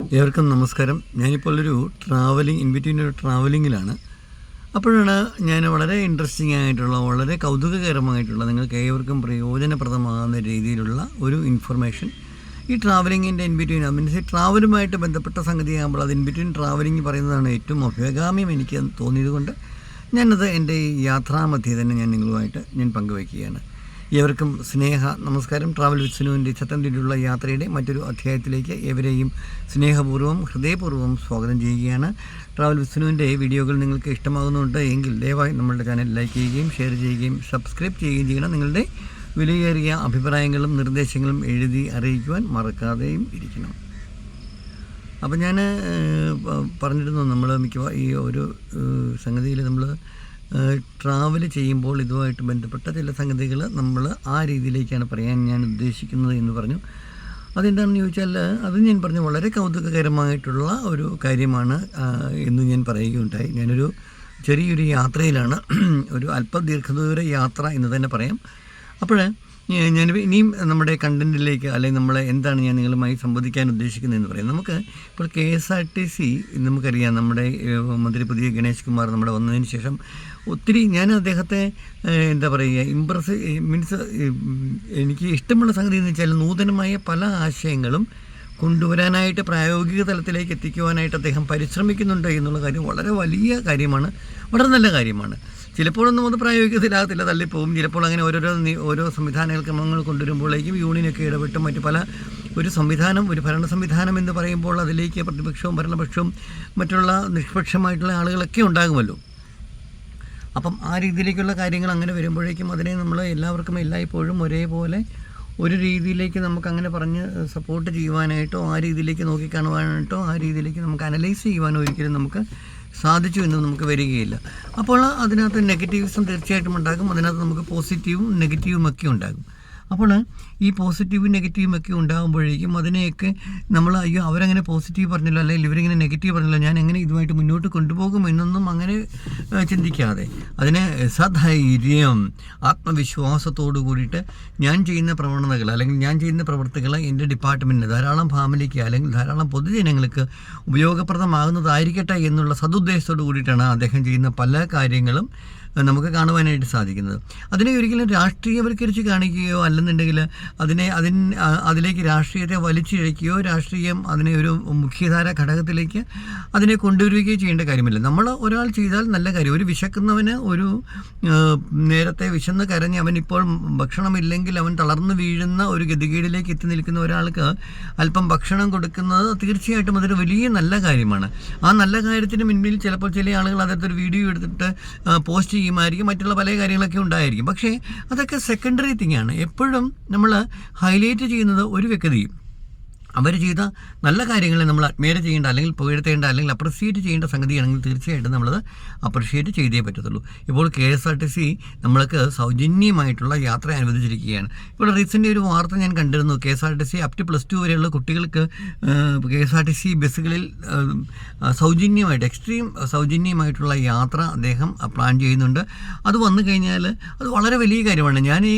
ഏവർക്കും നമസ്കാരം. ഞാനിപ്പോൾ ഒരു ട്രാവലിംഗ് ഇൻ ബിറ്റ്വീൻ ഒരു ട്രാവലിങ്ങിലാണ് അപ്പോഴാണ് ഞാൻ വളരെ ഇൻട്രസ്റ്റിംഗ് ആയിട്ടുള്ള വളരെ കൗതുകകരമായിട്ടുള്ള നിങ്ങൾക്ക് ഏവർക്കും പ്രയോജനപ്രദമാകുന്ന രീതിയിലുള്ള ഒരു ഇൻഫർമേഷൻ ഈ ട്രാവലിങ്ങിന്റെ ഇൻ ബിറ്റ്വീൻ മീൻസ് ട്രാവലുമായിട്ട് ബന്ധപ്പെട്ട സംഗതിയാകുമ്പോൾ അത് ഇൻ ബിറ്റ്വീൻ ട്രാവലിംഗ് പറയുന്നതാണ് ഏറ്റവും അഭ്യഗാമ്യം എനിക്ക് തോന്നിയത് കൊണ്ട് ഞാനത് എന്റെ ഈ യാത്രാമധ്യേ തന്നെ ഞാൻ നിങ്ങളുമായിട്ട് ഞാൻ പങ്കുവയ്ക്കുകയാണ്. ഏവർക്കും സ്നേഹ നമസ്കാരം. ട്രാവൽ വിസ്നുവിന്റെ ചത്തൻതിരിയുള്ള യാത്രയുടെ മറ്റൊരു അധ്യായത്തിലേക്ക് ഏവരെയും സ്നേഹപൂർവം ഹൃദയപൂർവം സ്വാഗതം ചെയ്യുകയാണ്. ട്രാവൽ വിസ്നുവിന്റെ വീഡിയോകൾ നിങ്ങൾക്ക് ഇഷ്ടമാകുന്നുണ്ട് എങ്കിൽ ദയവായി നമ്മളുടെ ചാനൽ ലൈക്ക് ചെയ്യുകയും ഷെയർ ചെയ്യുകയും സബ്സ്ക്രൈബ് ചെയ്യുകയും ചെയ്യണം. നിങ്ങളുടെ വിലയേറിയ അഭിപ്രായങ്ങളും നിർദ്ദേശങ്ങളും എഴുതി അറിയിക്കുവാൻ മറക്കാതെയും ഇരിക്കണം. അപ്പം ഞാൻ പറഞ്ഞിരുന്നു നമ്മൾ മിക്കവാറും ഈ ഒരു സംഗതിയിൽ നമ്മൾ ട്രാവൽ ചെയ്യുമ്പോൾ ഇതുമായിട്ട് ബന്ധപ്പെട്ട ചില സംഗതികൾ നമ്മൾ ആ രീതിയിലേക്കാണ് പറയാൻ ഞാൻ ഉദ്ദേശിക്കുന്നത് എന്ന് പറഞ്ഞു. അതെന്താണെന്ന് ചോദിച്ചാൽ അത് ഞാൻ പറഞ്ഞു വളരെ കൗതുകകരമായിട്ടുള്ള ഒരു കാര്യമാണ് എന്ന് ഞാൻ പറയുകയുണ്ടായി. ഞാനൊരു ചെറിയൊരു യാത്രയിലാണ് ഒരു അല്പ ദീർഘദൂര യാത്ര എന്ന് തന്നെ പറയാം. അപ്പോൾ ഞാൻ ഇനിയും നമ്മുടെ കണ്ടന്റിലേക്ക് അല്ലെങ്കിൽ നമ്മളെ എന്താണ് ഞാൻ നിങ്ങളുമായി സംവദിക്കാൻ ഉദ്ദേശിക്കുന്നതെന്ന് പറയാം. നമുക്ക് ഇപ്പോൾ K S R T C നമുക്കറിയാം നമ്മുടെ മന്ത്രി പുതിയ ഗണേഷ് കുമാർ നമ്മുടെ വന്നതിന് ശേഷം ഒത്തിരി ഞാൻ അദ്ദേഹത്തെ എന്താ പറയുക ഇമ്പ്രസ് മീൻസ് എനിക്ക് ഇഷ്ടമുള്ള സംഗതി എന്ന് വെച്ചാൽ നൂതനമായ പല ആശയങ്ങളും കൊണ്ടുവരാനായിട്ട് പ്രായോഗിക തലത്തിലേക്ക് എത്തിക്കുവാനായിട്ട് അദ്ദേഹം പരിശ്രമിക്കുന്നുണ്ട് എന്നുള്ള കാര്യം വളരെ വലിയ കാര്യമാണ് വളരെ നല്ല കാര്യമാണ്. ചിലപ്പോഴൊന്നും അത് പ്രായോഗികത്തിലാകത്തില്ല തള്ളിപ്പോവും. ചിലപ്പോൾ അങ്ങനെ ഓരോരോ ഓരോ സംവിധാന ക്രമങ്ങൾ കൊണ്ടുവരുമ്പോഴേക്കും യൂണിയനൊക്കെ ഇടപെട്ടും. മറ്റു പല ഒരു സംവിധാനം ഒരു ഭരണ സംവിധാനം എന്ന് പറയുമ്പോൾ അതിലേക്ക് പ്രതിപക്ഷവും ഭരണപക്ഷവും മറ്റുള്ള നിഷ്പക്ഷമായിട്ടുള്ള ആളുകളൊക്കെ ഉണ്ടാകുമല്ലോ. അപ്പം ആ രീതിയിലേക്കുള്ള കാര്യങ്ങൾ അങ്ങനെ വരുമ്പോഴേക്കും അതിനെ നമ്മൾ എല്ലാവർക്കും എല്ലായ്പ്പോഴും ഒരേപോലെ ഒരു രീതിയിലേക്ക് നമുക്ക് അങ്ങനെ പറഞ്ഞ് സപ്പോർട്ട് ചെയ്യുവാനായിട്ടോ ആ രീതിയിലേക്ക് നോക്കിക്കാണുവാനായിട്ടോ ആ രീതിയിലേക്ക് നമുക്ക് അനലൈസ് ചെയ്യുവാനോ ഒരിക്കലും നമുക്ക് സാധിച്ചു എന്ന് നമുക്ക് വരികയില്ല. അപ്പോൾ അതിനകത്ത് നെഗറ്റീവ്സും തീർച്ചയായിട്ടും ഉണ്ടാകും. അതിനകത്ത് നമുക്ക് പോസിറ്റീവും നെഗറ്റീവും ഒക്കെ ഉണ്ടാകും. അപ്പോൾ ഈ പോസിറ്റീവും നെഗറ്റീവും ഒക്കെ ഉണ്ടാകുമ്പോഴേക്കും അതിനെയൊക്കെ നമ്മൾ അയ്യോ അവരങ്ങനെ പോസിറ്റീവ് പറഞ്ഞല്ലോ അല്ലെങ്കിൽ ഇവരിങ്ങനെ നെഗറ്റീവ് പറഞ്ഞല്ലോ ഞാൻ എങ്ങനെ ഇതുമായിട്ട് മുന്നോട്ട് കൊണ്ടുപോകും? എന്നൊന്നും അങ്ങനെ ചിന്തിക്കാതെ. അതിനെ സധൈര്യം ആത്മവിശ്വാസത്തോടു കൂടിയിട്ട് ഞാൻ ചെയ്യുന്ന പ്രവണതകൾ അല്ലെങ്കിൽ ഞാൻ ചെയ്യുന്ന പ്രവർത്തികൾ എന്റെ ഡിപ്പാർട്ട്മെന്റിന് ധാരാളം ഫാമിലിക്ക് അല്ലെങ്കിൽ ധാരാളം പൊതുജനങ്ങൾക്ക് ഉപയോഗപ്രദമാകുന്നതായിരിക്കട്ടെ എന്നുള്ള സതുദ്ദേശത്തോടു കൂടിയിട്ടാണ് അദ്ദേഹം ചെയ്യുന്ന പല കാര്യങ്ങളും നമുക്ക് കാണുവാനായിട്ട് സാധിക്കുന്നത്. അതിനെ ഒരിക്കലും രാഷ്ട്രീയവൽക്കരിച്ച് കാണിക്കുകയോ അല്ലെന്നുണ്ടെങ്കിൽ അതിനെ അതിൻ അതിലേക്ക് രാഷ്ട്രീയത്തെ വലിച്ചിഴയ്ക്കുകയോ രാഷ്ട്രീയം അതിനെ ഒരു മുഖ്യധാര ഘടകത്തിലേക്ക് അതിനെ കൊണ്ടുവരികയോ ചെയ്യേണ്ട കാര്യമില്ല. നമ്മൾ ഒരാൾ ചെയ്താൽ നല്ല കാര്യം. ഒരു വിശക്കുന്നവന് ഒരു നേരത്തെ വിശന്ന് കരഞ്ഞ് അവൻ ഇപ്പോൾ ഭക്ഷണമില്ലെങ്കിൽ അവൻ തളർന്നു വീഴുന്ന ഒരു ഗതികേടിലേക്ക് എത്തി നിൽക്കുന്ന ഒരാൾക്ക് അല്പം ഭക്ഷണം കൊടുക്കുന്നത് തീർച്ചയായിട്ടും അതൊരു വലിയ നല്ല കാര്യമാണ്. ആ നല്ല കാര്യത്തിന് മുൻപിൽ ചിലപ്പോൾ ചില ആളുകൾ അതൊരു വീഡിയോ എടുത്തിട്ട് പോസ്റ്റ് ചെയ്യുമായിരിക്കും മറ്റുള്ള പല കാര്യങ്ങളൊക്കെ ഉണ്ടായിരിക്കും. പക്ഷേ അതൊക്കെ സെക്കൻഡറി തിങ് ആണ്. എപ്പോഴും നമ്മൾ ഹൈലൈറ്റ് ചെയ്യുന്നത് ഒരു വ്യക്തിയും. അവർ ചെയ്ത നല്ല കാര്യങ്ങളെ നമ്മൾ അഡ്മയർ ചെയ്യേണ്ട അല്ലെങ്കിൽ പുകഴ്ത്തേണ്ട അല്ലെങ്കിൽ അപ്രിസിയേറ്റ് ചെയ്യേണ്ട സംഗതിയാണെങ്കിൽ തീർച്ചയായിട്ടും നമ്മളത് അപ്രിഷിയേറ്റ് ചെയ്തേ പറ്റത്തുള്ളൂ. ഇപ്പോൾ K S R T C നമ്മൾക്ക് സൗജന്യമായിട്ടുള്ള യാത്ര അനുവദിച്ചിരിക്കുകയാണ്. ഇപ്പോൾ റീസെന്റ് ഒരു വാർത്ത ഞാൻ കണ്ടിരുന്നു. K S R T C up to plus two വരെയുള്ള കുട്ടികൾക്ക് K S R T C ബസ്സുകളിൽ സൗജന്യമായിട്ട് എക്സ്ട്രീം സൗജന്യമായിട്ടുള്ള യാത്ര അദ്ദേഹം പ്ലാൻ ചെയ്യുന്നുണ്ട്. അത് വന്നു കഴിഞ്ഞാൽ അത് വളരെ വലിയ കാര്യമാണ്. ഞാൻ ഈ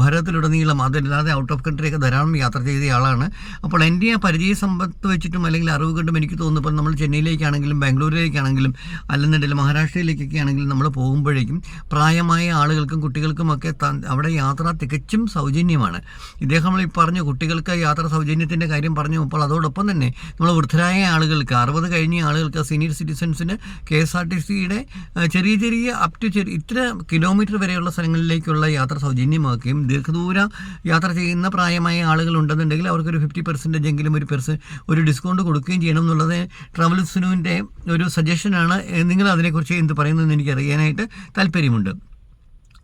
ഭാരതത്തിലുടനീളം അതല്ലാതെ ഔട്ട് ഓഫ് കൺട്രിയൊക്കെ ധാരാളം യാത്ര ചെയ്ത ആളാണ്. അപ്പോൾ എന്റെ ആ പരിചയ സമ്പത്ത് വെച്ചിട്ടും അല്ലെങ്കിൽ അറിവ് കണ്ടും എനിക്ക് തോന്നുന്നു നമ്മൾ ചെന്നൈയിലേക്കാണെങ്കിലും ബാംഗ്ലൂരിലേക്കാണെങ്കിലും അല്ലെന്നുണ്ടെങ്കിൽ മഹാരാഷ്ട്രയിലേക്കൊക്കെ ആണെങ്കിലും നമ്മൾ പോകുമ്പോഴേക്കും പ്രായമായ ആളുകൾക്കും കുട്ടികൾക്കുമൊക്കെ അവിടെ യാത്ര തികച്ചും സൗജന്യമാണ്. ഇദ്ദേഹം ഈ പറഞ്ഞു കുട്ടികൾക്ക് യാത്ര സൗജന്യത്തിന്റെ കാര്യം പറഞ്ഞു അപ്പോൾ അതോടൊപ്പം തന്നെ നമ്മൾ വൃദ്ധരായ ആളുകൾക്ക് അറുപത് കഴിഞ്ഞ ആളുകൾക്ക് സീനിയർ സിറ്റിസൺസിന് കെ എസ് ആർ ടി സിയുടെ ചെറിയ ചെറിയ അപ് ടു ചെറിയ ഇത്ര കിലോമീറ്റർ വരെയുള്ള സ്ഥലങ്ങളിലേക്കുള്ള യാത്ര സൗജന്യമാക്കുകയും ദീർഘദൂര യാത്ര ചെയ്യുന്ന പ്രായമായ ആളുകൾ ഉണ്ടെന്നുണ്ടെങ്കിൽ അവർക്കൊരു ഫിഫ്റ്റി പെർസെന്റേജ് എങ്കിലും ഒരു പെർസെൻ ഒരു ഡിസ്കൗണ്ട് കൊടുക്കുകയും ചെയ്യണം എന്നുള്ളത് ട്രാവൽ സുനുവിന്റെ ഒരു സജഷനാണ് നിങ്ങൾ അതിനെക്കുറിച്ച് എന്ത് പറയുന്നതെന്ന് എനിക്ക് അറിയാനായിട്ട് താല്പര്യമുണ്ട്.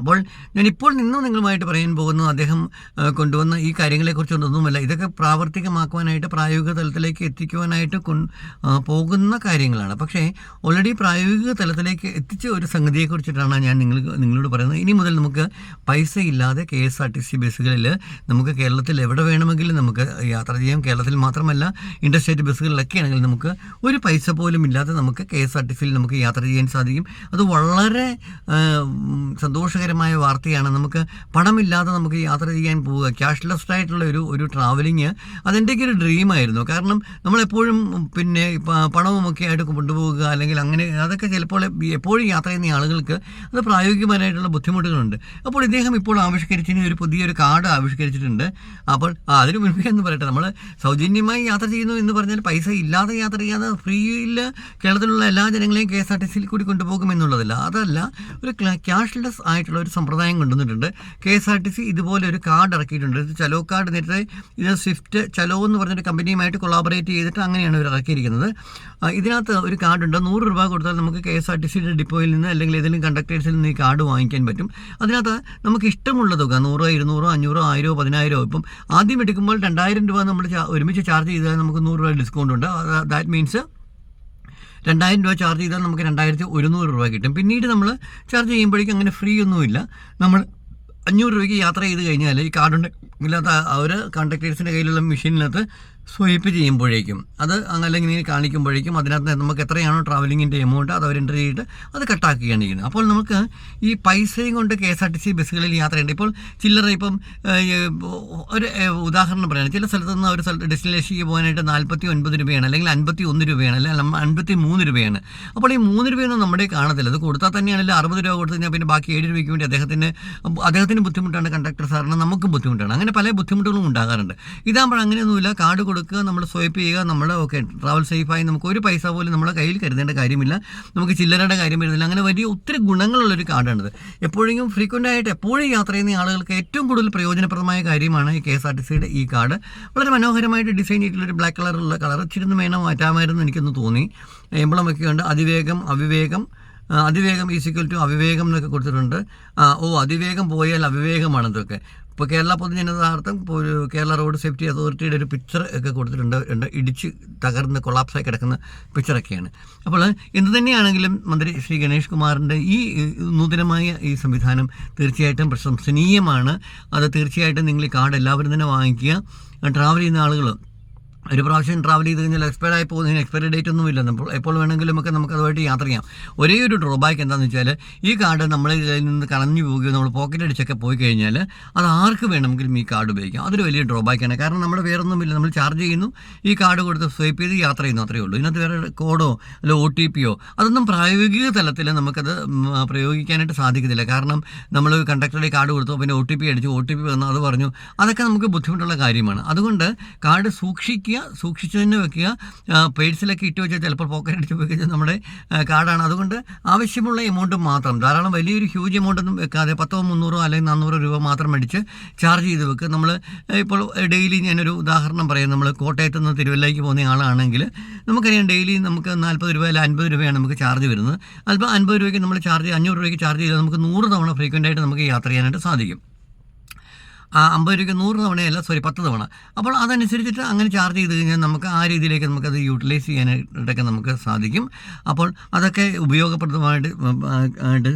അപ്പോൾ ഞാനിപ്പോൾ നിന്നും നിങ്ങളുമായിട്ട് പറയാൻ പോകുന്നത് അദ്ദേഹം കൊണ്ടുവന്ന ഈ കാര്യങ്ങളെക്കുറിച്ചൊന്നൊന്നുമല്ല ഇതൊക്കെ പ്രാവർത്തികമാക്കുവാനായിട്ട് പ്രായോഗിക തലത്തിലേക്ക് എത്തിക്കുവാനായിട്ട് പോകുന്ന കാര്യങ്ങളാണ്. പക്ഷേ ഓൾറെഡി പ്രായോഗിക തലത്തിലേക്ക് എത്തിച്ച ഒരു സംഗതിയെക്കുറിച്ചിട്ടാണ് ഞാൻ നിങ്ങൾ നിങ്ങളോട് പറയുന്നത്. ഇനി മുതൽ നമുക്ക് പൈസ ഇല്ലാതെ K S R T C ബസ്സുകളിൽ നമുക്ക് കേരളത്തിൽ എവിടെ വേണമെങ്കിലും നമുക്ക് യാത്ര ചെയ്യാം. കേരളത്തിൽ മാത്രമല്ല ഇന്റർസ്റ്റേറ്റ് ബസ്സുകളിലൊക്കെ ആണെങ്കിൽ നമുക്ക് ഒരു പൈസ പോലും ഇല്ലാതെ നമുക്ക് കെ എസ് ആർ ടി സിയിൽ നമുക്ക് യാത്ര ചെയ്യാൻ സാധിക്കും. അത് വളരെ ഉം, സന്തോഷകരമായ വാർത്തയാണ്. നമുക്ക് പണമില്ലാതെ നമുക്ക് യാത്ര ചെയ്യാൻ പോവുക. ക്യാഷ്ലെസ് ആയിട്ടുള്ള ഒരു ഒരു ട്രാവലിങ് അതെന്റെയൊക്കെ ഒരു ഡ്രീമായിരുന്നു കാരണം നമ്മളെപ്പോഴും പിന്നെ പണവുമൊക്കെ ആയിട്ട് കൊണ്ടുപോവുക അല്ലെങ്കിൽ അങ്ങനെ അതൊക്കെ ചിലപ്പോൾ എപ്പോഴും യാത്ര ചെയ്യുന്ന ആളുകൾക്ക് അത് പ്രായോഗികമായിട്ടുള്ള ബുദ്ധിമുട്ടുകളുണ്ട്. അപ്പോൾ ഇദ്ദേഹം ഇപ്പോൾ ആവിഷ്കരിച്ചതിന് ഒരു പുതിയൊരു കാർഡ് ആവിഷ്കരിച്ചിട്ടുണ്ട്. അപ്പോൾ അതിന് മുൻപേ എന്ന് പറയട്ടെ. നമ്മൾ സൗജന്യമായി യാത്ര ചെയ്യുന്നു എന്ന് പറഞ്ഞാൽ പൈസ ഇല്ലാതെ യാത്ര ചെയ്യാതെ ഫ്രീയിൽ കേരളത്തിലുള്ള എല്ലാ ജനങ്ങളെയും കെ എസ് ആർ ടി സിയിൽ കൂടി കൊണ്ടുപോകുമെന്നുള്ളതല്ല അതല്ല ഒരു ക്യാഷ്ലെസ് ആയിട്ടുള്ള ഒരു സമ്പ്രദായം കൊണ്ടുവന്നിട്ടുണ്ട്. K S R T C ഇതുപോലെ ഒരു കാർഡ് ഇറക്കിയിട്ടുണ്ട്. ഇത് ചലോ കാർഡ് നേരത്തെ ഇത് സ്വിഫ്റ്റ് ചലോ എന്ന് പറഞ്ഞൊരു കമ്പനിയുമായിട്ട് കൊളാബറേറ്റ് ചെയ്തിട്ട് അങ്ങനെയാണ് ഇവർ ഇറക്കിയിരിക്കുന്നത്. ഇതിനകത്ത് ഒരു കാർഡുണ്ട്. നൂറ് രൂപ കൊടുത്താൽ നമുക്ക് കെ എസ് ആർ ടി സിയുടെ ഡിപ്പോയിൽ നിന്ന് അല്ലെങ്കിൽ ഏതെങ്കിലും കണ്ടക്ടേഴ്സിൽ നിന്ന് ഈ കാർഡ് വാങ്ങിക്കാൻ പറ്റും. അതിനകത്ത് നമുക്ക് ഇഷ്ടമുള്ള തുക നൂറോ ഇരുന്നൂറോ അഞ്ഞൂറോ ആയിരോ പതിനായിരോ ഇപ്പം ആദ്യം എടുക്കുമ്പോൾ രണ്ടായിരം രൂപ നമ്മൾ ഒരുമിച്ച് ചാർജ് ചെയ്താൽ നമുക്ക് നൂറ് രൂപ ഡിസ്കൗണ്ട് ഉണ്ട്. ദാറ്റ് മീൻസ് രണ്ടായിരം രൂപ ചാർജ് ചെയ്താൽ നമുക്ക് രണ്ടായിരത്തി ഒരുന്നൂറ് രൂപ കിട്ടും. പിന്നീട് നമ്മൾ ചാർജ് ചെയ്യുമ്പോഴേക്കും അങ്ങനെ ഫ്രീ ഒന്നുമില്ല. നമ്മൾ അഞ്ഞൂറ് രൂപയ്ക്ക് യാത്ര ചെയ്ത് കഴിഞ്ഞാൽ ഈ കാർഡുണ്ട് ഇല്ലാത്ത അവർ കണ്ടക്ടേഴ്സിന്റെ കയ്യിലുള്ള മെഷീനിനകത്ത് സ്വൈപ്പ് ചെയ്യുമ്പോഴേക്കും. അത് അങ്ങനെ ഇങ്ങനെ കാണിക്കുമ്പോഴേക്കും അതിനകത്ത് നമുക്ക് എത്രയാണോ ട്രാവലിങ്ങിന്റെ എമൗണ്ട് അത് അവർ എന്റർ ചെയ്തിട്ട് അത് കട്ടാക്കുകയാണ് ചെയ്യുന്നത്. അപ്പോൾ നമുക്ക് ഈ പൈസയും കൊണ്ട് K S R T C ബസ്സുകളിൽ യാത്ര ചെയ്യേണ്ട. ഇപ്പോൾ ചില്ലറ ഇപ്പം ഒരു ഉദാഹരണം പറയുകയാണ് ചില സ്ഥലത്ത് നിന്ന് ഒരു സ്ഥലത്ത് ഡെസ്റ്റിനേഷനിലേക്ക് പോകാനായിട്ട് നാൽപ്പത്തി ഒൻപത് രൂപയാണ് അല്ലെങ്കിൽ അൻപത്തി ഒന്ന് രൂപയാണ് അല്ലെങ്കിൽ അൻപത്തി മൂന്ന് രൂപയാണ്. അപ്പോൾ ഈ മൂന്ന് രൂപയൊന്നും നമ്മുടെ കാണത്തില്ല. അത് കൊടുത്താൽ തന്നെയാണെങ്കിൽ അറുപത് രൂപ കൊടുത്തു കഴിഞ്ഞാൽ പിന്നെ ബാക്കി ഏഴ് രൂപയ്ക്ക് വേണ്ടി അദ്ദേഹത്തിന് അദ്ദേഹത്തിന് ബുദ്ധിമുട്ടാണ് കണ്ടക്ടർ സാറിന് നമുക്കും ബുദ്ധിമുട്ടാണ്. അങ്ങനെ പല ബുദ്ധിമുട്ടുകളും ഉണ്ടാകാറുണ്ട്. ഇതാകുമ്പോൾ അങ്ങനെയൊന്നുമില്ല. കാർഡ് കൊടുക്കുക നമ്മൾ സ്വൈപ്പ് ചെയ്യുക നമ്മൾ ഓക്കെ ട്രാവൽ സേഫായി നമുക്ക് ഒരു പൈസ പോലും നമ്മുടെ കയ്യിൽ കരുതേണ്ട കാര്യമില്ല. നമുക്ക് ചില്ലറയുടെ കാര്യം വരുന്നില്ല. അങ്ങനെ വലിയ ഒത്തിരി ഗുണങ്ങളുള്ളൊരു കാർഡാണിത്. എപ്പോഴെങ്കിലും ഫ്രീക്വന്റ് ആയിട്ട് എപ്പോഴും യാത്ര ചെയ്യുന്ന ആളുകൾക്ക് ഏറ്റവും കൂടുതൽ പ്രയോജനപ്രദമായ കാര്യമാണ് ഈ കെ എസ് ആർ ടി സിയുടെ ഈ കാർഡ്. വളരെ മനോഹരമായിട്ട് ഡിസൈൻ ചെയ്തിട്ടുള്ള ഒരു ബ്ലാക്ക് കളറുള്ള കളർ ഇച്ചിരി വേണം മാറ്റാമായിരുന്നു എനിക്കൊന്ന് തോന്നി. എംബ്ലം ഒക്കെ ഉണ്ട് അതിവേഗം അവിവേകം അതിവേഗം ഈസിക്വൽ ടു അവിവേഗം എന്നൊക്കെ കൊടുത്തിട്ടുണ്ട്. ഓ അതിവേഗം പോയാൽ അവിവേകമാണ് ഇതൊക്കെ ഇപ്പോൾ കേരള പൊതുജനതാർത്ഥം ഇപ്പോൾ ഒരു കേരള റോഡ് സേഫ്റ്റി അതോറിറ്റിയുടെ ഒരു പിക്ചർ ഒക്കെ കൊടുത്തിട്ടുണ്ട്. ഇടിച്ച് തകർന്ന് കൊളാപ്സായി കിടക്കുന്ന പിക്ചറൊക്കെയാണ് അപ്പോൾ എന്ത് തന്നെയാണെങ്കിലും മന്ത്രി ശ്രീ ഗണേഷ് കുമാറിന്റെ ഈ ഈ നൂതനമായ ഈ സംവിധാനം തീർച്ചയായിട്ടും പ്രശംസനീയമാണ്. അത് തീർച്ചയായിട്ടും നിങ്ങൾ ഈ കാർഡ് എല്ലാവരും തന്നെ വാങ്ങിക്കുക. ട്രാവൽ ചെയ്യുന്ന ആളുകൾ ഒരു പ്രാവശ്യം ട്രാവൽ ചെയ്ത് കഴിഞ്ഞാൽ എക്സ്പയർഡ് ആയി പോകുന്നതിന് എക്സ്പയറി ഡേറ്റ് ഒന്നും ഇല്ല. നമ്മൾ എപ്പോൾ വേണമെങ്കിലും ഒക്കെ നമുക്ക് അതുമായിട്ട് യാത്ര ചെയ്യാം. ഒരേ ഒരു ഡ്രോബാക്ക് എന്താണെന്ന് വെച്ചാൽ ഈ കാർഡ് നമ്മൾ കയ്യിൽ നിന്ന് കളഞ്ഞു പോവുകയോ നമ്മൾ പോക്കറ്റ് അടിച്ചൊക്കെ പോയി കഴിഞ്ഞാൽ അത് ആർക്ക് വേണമെങ്കിലും ഈ കാർഡ് ഉപയോഗിക്കാം. അതൊരു വലിയ ഡ്രോബാക്കാണ് കാരണം നമ്മുടെ വേറെ ഒന്നുമില്ല നമ്മൾ ചാർജ് ചെയ്യുന്നു. ഈ കാർഡ് കൊടുത്ത് സ്വൈപ്പ് ചെയ്ത് യാത്ര ചെയ്യുന്നു. അത്രയേ ഉള്ളൂ. ഇതിനകത്ത് വേറെ കോഡോ അല്ല ഒ ടി പിയോ അതൊന്നും പ്രായോഗിക തലത്തിൽ നമുക്കത് പ്രയോഗിക്കാനായിട്ട് സാധിക്കത്തില്ല. കാരണം നമ്മൾ കണ്ടക്ടറുടെ കാർഡ് കൊടുത്തു പിന്നെ ഒ ടി പി അടിച്ചു. ഒ ടി പി വന്നു. അത് പറഞ്ഞു. അതൊക്കെ നമുക്ക് ബുദ്ധിമുട്ടുള്ള കാര്യമാണ്. അതുകൊണ്ട് കാർഡ് സൂക്ഷിക്കുക സൂക്ഷിച്ചു തന്നെ വെക്കുക. പേഴ്സിലൊക്കെ ഇട്ട് വെച്ചാൽ ചിലപ്പോൾ പോക്കറ്റ് അടിച്ച് പോയി നമ്മുടെ കാർഡാണ്. അതുകൊണ്ട് ആവശ്യമുള്ള എമൗണ്ട് മാത്രം ധാരാളം വലിയൊരു ഹ്യൂജ് എമൗണ്ട് ഒന്നും വെക്കാതെ പത്തോ മുന്നൂറോ അല്ലെങ്കിൽ നാനൂറോ രൂപ മാത്രം മേടിച്ച് ചാർജ് ചെയ്ത് വെക്കുക. നമ്മൾ ഇപ്പോൾ ഡെയിലി ഞാനൊരു ഉദാഹരണം പറയാം. നമ്മൾ കോട്ടയത്ത് നിന്ന് തിരുവല്ലയ്ക്ക് പോകുന്ന ആളാണെങ്കിൽ നമുക്കറിയാം ഡെയിലി നമുക്ക് നാൽപ്പത് രൂപ അല്ല അൻപത് രൂപയാണ് നമുക്ക് ചാർജ് വരുന്നത്. അല്പം അൻപത് രൂപയ്ക്ക് നമ്മൾ ചാർജ് അഞ്ഞൂറ് രൂപയ്ക്ക് ചാർജ് ചെയ്താൽ നമുക്ക് നൂറ് തവണ ഫ്രീക്വന്റ് ആയിട്ട് നമുക്ക് യാത്ര ചെയ്യാനായിട്ട് സാധിക്കും. അമ്പത് രൂപയ്ക്ക് നൂറ് തവണയല്ല സോറി പത്ത് തവണ. അപ്പോൾ അതനുസരിച്ചിട്ട് അങ്ങനെ ചാർജ് ചെയ്ത് കഴിഞ്ഞാൽ നമുക്ക് ആ രീതിയിലേക്ക് നമുക്കത് യൂട്ടിലൈസ് ചെയ്യാനായിട്ടൊക്കെ നമുക്ക് സാധിക്കും. അപ്പോൾ അതൊക്കെ ഉപയോഗപ്രദമായിട്ട് ആയിട്ട്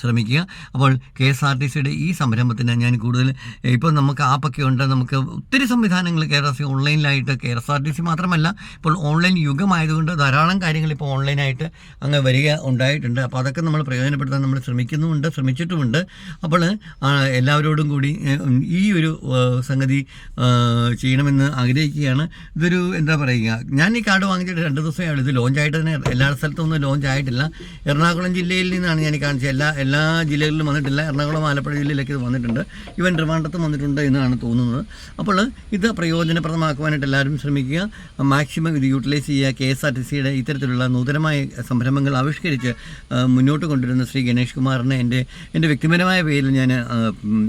ശ്രമിക്കുക. അപ്പോൾ കെ എസ് ആർ ടി സിയുടെ ഈ സംരംഭത്തിന് ഞാൻ കൂടുതൽ ഇപ്പോൾ നമുക്ക് ആപ്പൊക്കെ ഉണ്ട് നമുക്ക് ഒത്തിരി സംവിധാനങ്ങൾ K S R C ഓൺലൈനിലായിട്ട് K S R T C മാത്രമല്ല ഇപ്പോൾ ഓൺലൈൻ യുഗമായതുകൊണ്ട് ധാരാളം കാര്യങ്ങൾ ഇപ്പോൾ ഓൺലൈനായിട്ട് അങ്ങ് വരിക ഉണ്ടായിട്ടുണ്ട്. അപ്പോൾ അതൊക്കെ നമ്മൾ പ്രയോജനപ്പെടുത്താൻ നമ്മൾ ശ്രമിക്കുന്നുമുണ്ട് ശ്രമിച്ചിട്ടുമുണ്ട്. അപ്പോൾ എല്ലാവരോടും കൂടി ഈ ഒരു സംഗതി ചെയ്യണമെന്ന് ആഗ്രഹിക്കുകയാണ്. ഇതൊരു എന്താ പറയുക ഞാൻ ഈ കാർഡ് വാങ്ങിച്ചിട്ട് രണ്ട് ദിവസമായുള്ളൂ ഇത് ലോഞ്ച് ആയിട്ട് തന്നെ എല്ലാ സ്ഥലത്തും ഒന്നും ലോഞ്ച് ആയിട്ടില്ല. എറണാകുളം ജില്ലയിൽ നിന്നാണ് ഞാൻ കാണിച്ചത്. എല്ലാ എല്ലാ ജില്ലകളിലും വന്നിട്ടില്ല. എറണാകുളം ആലപ്പുഴ ജില്ലയിലേക്ക് ഇത് വന്നിട്ടുണ്ട്. ഇവൻ ട്രിവാൻഡ്രത്തും വന്നിട്ടുണ്ട് എന്നാണ് തോന്നുന്നത്. അപ്പോൾ ഇത് പ്രയോജനപ്രദമാക്കുവാനായിട്ട് എല്ലാവരും ശ്രമിക്കുക. മാക്സിമം ഇത് യൂട്ടിലൈസ് ചെയ്യുക. കെ എസ് ആർ ടി സിയുടെ ഇത്തരത്തിലുള്ള നൂതനമായ സംരംഭങ്ങൾ ആവിഷ്കരിച്ച് മുന്നോട്ട് കൊണ്ടുവരുന്ന ശ്രീ ഗണേഷ് കുമാറിനെ എന്റെ എന്റെ വ്യക്തിപരമായ പേരിൽ ഞാൻ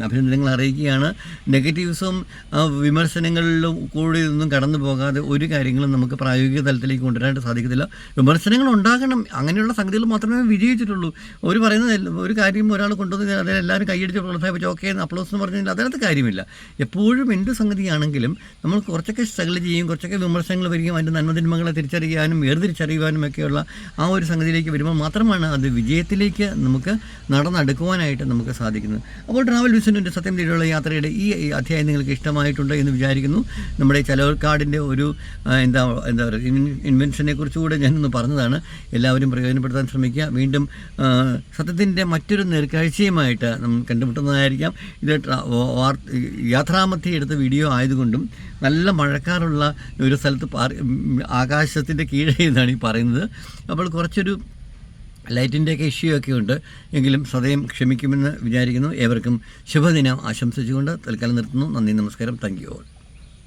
അഭിനന്ദനങ്ങൾ അറിയിക്കുകയാണ്. നെഗറ്റീവ്സും ആ, വിമർശനങ്ങളിലും കൂടി ഒന്നും കടന്നു പോകാതെ ഒരു കാര്യങ്ങളും നമുക്ക് പ്രായോഗിക തലത്തിലേക്ക് കൊണ്ടുവരാനായിട്ട് സാധിക്കത്തില്ല. വിമർശനങ്ങൾ ഉണ്ടാകണം. അങ്ങനെയുള്ള സംഗതികൾ മാത്രമേ വിജയിച്ചിട്ടുള്ളൂ. ഒരു പറയുന്നത് ഒരു കാര്യം ഒരാൾ കൊണ്ടുവന്ന് അതിൽ എല്ലാവരും കൈയടിച്ച് പ്രോത്സാഹിപ്പിച്ച് ഓക്കെ എന്ന് അപ്ലോസ് എന്ന് പറഞ്ഞു കഴിഞ്ഞാൽ അതിനകത്ത് കാര്യമില്ല. എപ്പോഴും എന്ത് സംഗതിയാണെങ്കിലും നമ്മൾ കുറച്ചൊക്കെ സ്ട്രഗിൾ ചെയ്യും കുറച്ചൊക്കെ വിമർശനങ്ങൾ വരികയും അതിന്റെ നന്മതിന്മകളെ തിരിച്ചറിയാനും വേർതിരിച്ചറിയുവാനും ഒക്കെയുള്ള ആ ഒരു സംഗതിയിലേക്ക് വരുമ്പോൾ മാത്രമാണ് അത് വിജയത്തിലേക്ക് നമുക്ക് നടന്നെടുക്കുവാനായിട്ട് നമുക്ക് സാധിക്കുന്നത്. അപ്പോൾ ട്രാവൽ വിസിന്റെ സത്യം തീരുള്ള യാത്ര യാത്രയുടെ ഈ അധ്യായം നിങ്ങൾക്ക് ഇഷ്ടമായിട്ടുണ്ട് എന്ന് വിചാരിക്കുന്നു. നമ്മുടെ ചലവർക്കാടിന്റെ ഒരു എന്താ എന്താ പറയുക ഇൻവെൻഷനെ കുറിച്ചുകൂടെ ഞാനൊന്ന് പറഞ്ഞതാണ്. എല്ലാവരും പ്രയോജനപ്പെടുത്താൻ ശ്രമിക്കുക. വീണ്ടും സത്യത്തിന്റെ മറ്റൊരു നേർക്കാഴ്ചയുമായിട്ട് നമ്മൾ കണ്ടുമുട്ടുന്നതായിരിക്കാം. ഇത് യാത്രാമധ്യ എടുത്ത വീഡിയോ ആയതുകൊണ്ടും നല്ല മഴക്കാറുള്ള ഒരു സ്ഥലത്ത് ആകാശത്തിന്റെ കീഴേ എന്നാണ് ഈ പറയുന്നത്. അപ്പോൾ കുറച്ചൊരു ലൈറ്റിന്റെയൊക്കെ ഇഷ്യൂ ഒക്കെ ഉണ്ട്. എങ്കിലും സദയം ക്ഷമിക്കുമെന്ന് വിചാരിക്കുന്നു. ഏവർക്കും ശുഭദിനം ആശംസിച്ചുകൊണ്ട് തൽക്കാലം നിർത്തുന്നു. നന്ദി നമസ്കാരം. Thank you all.